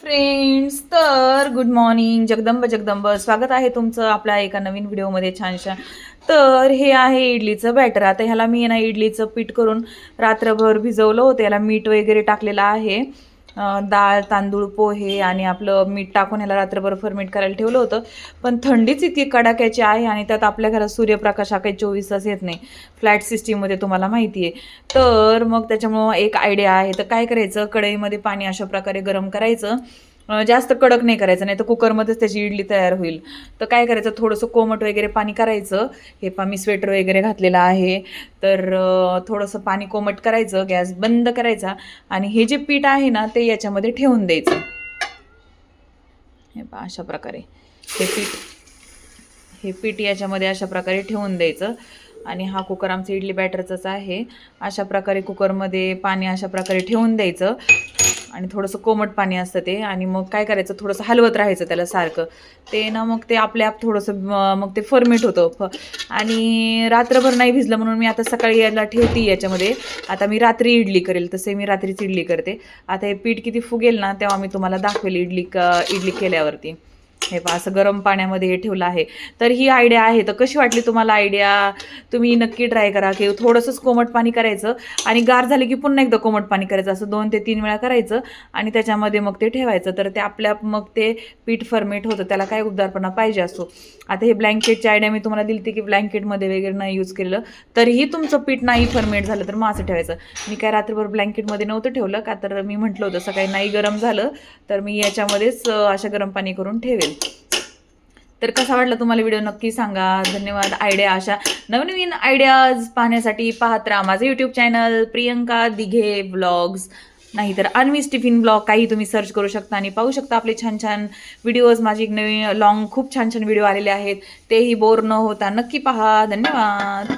Friends तर good morning Jagdamb Jagdamb. स्वागत आहे तुमचं आपल्या एका नवीन व्हिडिओमध्ये छानशा. तर हे आहे इडलीचं बॅटर आता ह्याला मी ना इडलीचं पीठ करून रात्रभर भिजवलं होतं. याला मीठ वगैरे टाकलेलं आहे. डाळ तांदूळ पोहे आणि आपलं मीठ टाकून ह्याला रात्रभर फर्मेंट करायला ठेवलं होतं. पण थंडीच इतकी कडाक्याची आहे आणि त्यात आपल्या घरात सूर्यप्रकाश हा काही चोवीस तास येत नाही. फ्लॅट सिस्टीममध्ये तुम्हाला माहिती आहे तर मग त्याच्यामुळं एक आयडिया आहे. तर काय करायचं? कढईमध्ये पाणी अशा प्रकारे गरम करायचं. जास्त कडक नाही करायचं नाही तर कुकरमध्येच त्याची इडली तयार होईल. तर काय करायचं थोडंसं कोमट वगैरे पाणी करायचं. हे पा मी स्वेटर वगैरे घातलेलं आहे. तर थोडंसं पाणी कोमट करायचं गॅस बंद करायचा आणि हे जे पीठ आहे ना ते याच्यामध्ये ठेवून द्यायचं. हे पा अशा प्रकारे. हे पीठ हे पीठ याच्यामध्ये अशा प्रकारे ठेवून द्यायचं. आणि हा कुकर आमचा इडली बॅटरचाच आहे. अशा प्रकारे कुकरमध्ये पाणी अशा प्रकारे ठेवून द्यायचं. आणि थोडंसं कोमट पाणी असतं ते. आणि मग काय करायचं? थोडंसं हलवत राहायचं त्याला सारखं. ते ना मग ते आपल्या आप थोडंसं मग ते फर्मेट होतं. फ आणि रात्रभर नाही भिजलं म्हणून मी आता सकाळी याला ठेवते याच्यामध्ये. आता मी रात्री इडली करेल तसे मी रात्रीच इडली करते. आता हे पीठ किती फुगेल ना तेव्हा मी तुम्हाला दाखवेल इडली क इडली केल्यावरती. हे पहा असं गरम पाण्यामध्ये हे ठेवलं आहे. तर ही आयडिया आहे. तर कशी वाटली तुम्हाला आयडिया तुम्ही नक्की ट्राय करा. की थोडंसंच कोमट पाणी करायचं आणि गार झाले की पुन्हा एकदा कोमट पाणी करायचं. असं दोन ते तीन वेळा करायचं आणि त्याच्यामध्ये मग ते ठेवायचं. तर ते आपल्या मग ते पीठ फर्मेट होतं. त्याला काय उबदारपणा पाहिजे असो. आता हे ब्लँकेटची आयडिया मी तुम्हाला दिली होती की ब्लँकेटमध्ये वगैरे नाही यूज केलं तरीही तुमचं पीठ नाही फर्मेट झालं तर मग असं ठेवायचं. मी काय रात्रभर ब्लँकेटमध्ये नव्हतं ठेवलं का? तर मी म्हटलं होतं सकाळी नाही गरम झालं तर मी याच्यामध्येच अशा गरम पाणी करून ठेवेल. तर कसा वाटला तुम्हाला व्हिडिओ? नक्की सांगा. धन्यवाद. आयडिया अशा नवनवीन आयडियाज पाहण्यासाठी पाहत राहा माझं YouTube channel Priyanka Dighe vlogs नाहीतर अन्वीस टिफिन ब्लॉग काही तुम्ही सर्च करू शकता आणि पाहू शकता आपले छान छान व्हिडिओज माझी एक नवीन लॉंग खूप छान छान व्हिडिओ आलेले आहेत. तेही बोर न होता नक्की पहा. धन्यवाद.